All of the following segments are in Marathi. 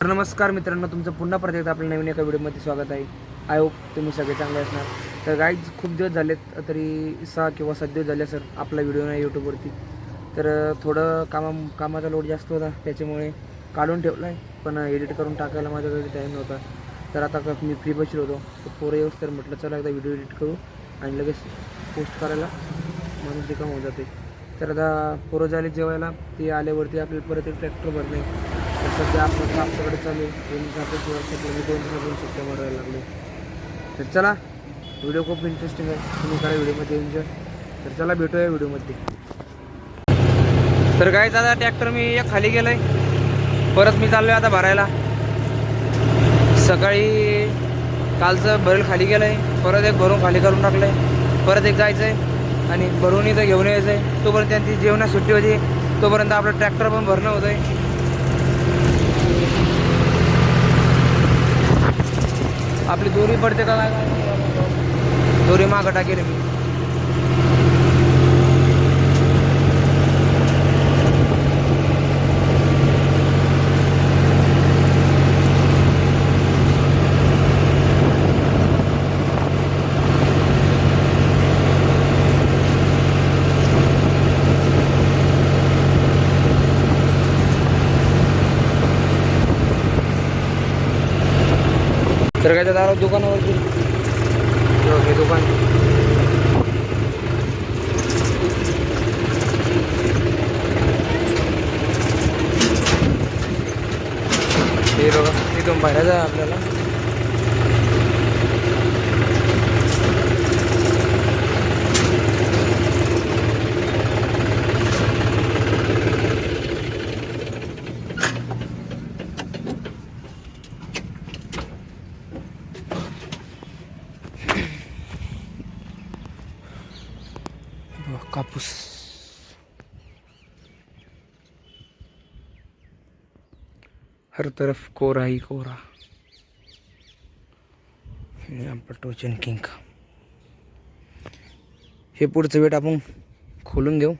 तर नमस्कार मित्रांनो तुमचं पुन्हा परत एकदा आपल्या नवीन एका व्हिडिओमध्ये स्वागत आहे. आय होप तुम्ही सगळे चांगले असणार. तर गाईज खूप दिवस झालेत तरी सहा किंवा सात दिवस झाले सर आपला व्हिडिओ नाही यूट्यूबवरती तर थोडं कामा कामाचा लोड जास्त होता त्याच्यामुळे काढून ठेवला आहे पण एडिट करून टाकायला माझ्याकडे टाईम नव्हता. तर आता मी फ्री बसलो होतो. तर पोरं येऊस तर म्हटलं चला एकदा व्हिडिओ एडिट करू आणि लगेच पोस्ट करायला. माणूस रिकाम होऊन जाते तर आता पोरं झाले जेवायला ते आल्यावरती आपल्याला परत एक ट्रॅक्टर भरणे सध्या आपलं कापसाकडे चालू आहे. दोन सात दोन सुट्ट्या मारायला लागले. तर चला व्हिडिओ खूप इंटरेस्टिंग आहे. तुम्ही करा व्हिडिओमध्ये एन्जॉय तर चला भेटूया व्हिडिओमध्ये तर काय दादा ट्रॅक्टर मी एक खाली गेलोय. परत मी चाललोय आता भरायला. सकाळी कालचं भरेल खाली गेलंय. परत एक भरून खाली करून टाकलंय. परत एक जायचं आहे आणि भरून इथं घेऊन यायचं आहे तोपर्यंत त्यांची जेवणा सुट्टी होती. तोपर्यंत आपलं ट्रॅक्टर पण भरणं होतं आहे आपली दोरी पडते का? काय दोरी मागं टाकेल मी. तर काय दादा दुकानावरती? हो, हे दुकान. हे बघा इथून बाहेर जा आपल्याला. कापूस. हर तरफ कोरा ही कोरा. हे टोचन किंग. हे पुढचं वेट आपण खोलून घेऊ.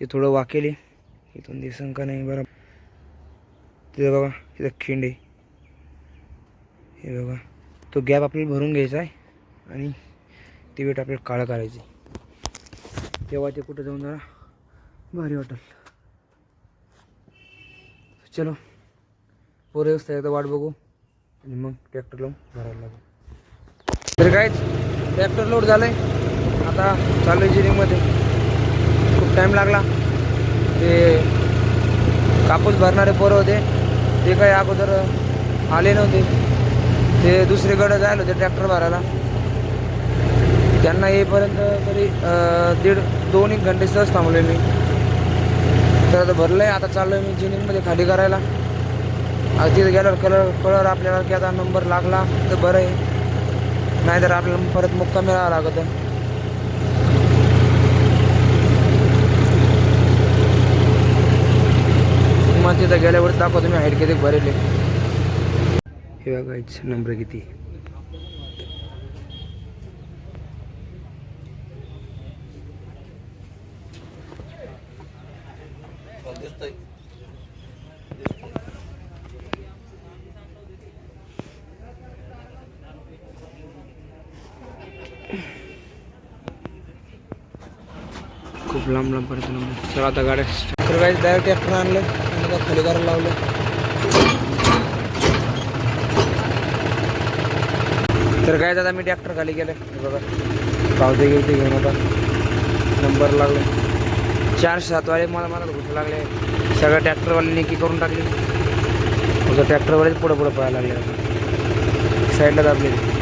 ते थोडं वाकेल. आहे इथून दिसन का नाही बरं. तिथं बघा तिथं खिंड आहे. हे बघा. तो गॅप आपल्याला भरून घ्यायचा आहे आणि ते वेट आपल्याला काळं आहे. तेव्हा ते कुठं जाऊन जरा भारी वाटेल. चलो पोरं व्यवस्था एकदा वाट बघू. आणि मग ट्रॅक्टर लावून भरायला लागू. तर काय ट्रॅक्टर लोड झालं आहे आता चालू आहे जिनिंगमध्ये खूप टाईम लागला. ते कापूस भरणारे पोरं होते. ते काही अगोदर आले नव्हते. ते दुसरीकडं जायला होते ट्रॅक्टर भरायला. त्यांना येईपर्यंत तरी दीड दोन एक घंटे सहज थांबलो मी. तर आता भरलं आहे आता चाललोय मी जिनिंगमध्ये खाली करायला. आता तिथे गेल्यावर कलर कलर आपल्याला की आता नंबर लागला तर बरं आहे. नाहीतर आपल्याला परत मुक्का मिळावा लागत. मग तिथं गेल्यावर दाखवतो मी हाईट किती भरेल. हे बघायच नंबर किती खूप लांब लांबपर्यंत नंबर चला आता गाड्या तर काही डायरेक्ट ट्रॅक्टर आणलं आणि खाली करायला लावलं. तर काय दादा मी ट्रॅक्टर खाली गेले बघा. पावते गिवते घेऊन आता नंबर लागले. चारशे सातवाले मला मला घुसू लागले. सगळ्या ट्रॅक्टरवाले निकी करून टाकली. फक्त ट्रॅक्टरवालेच पुढं पुढं पळायला लागले. साईडला दाबले.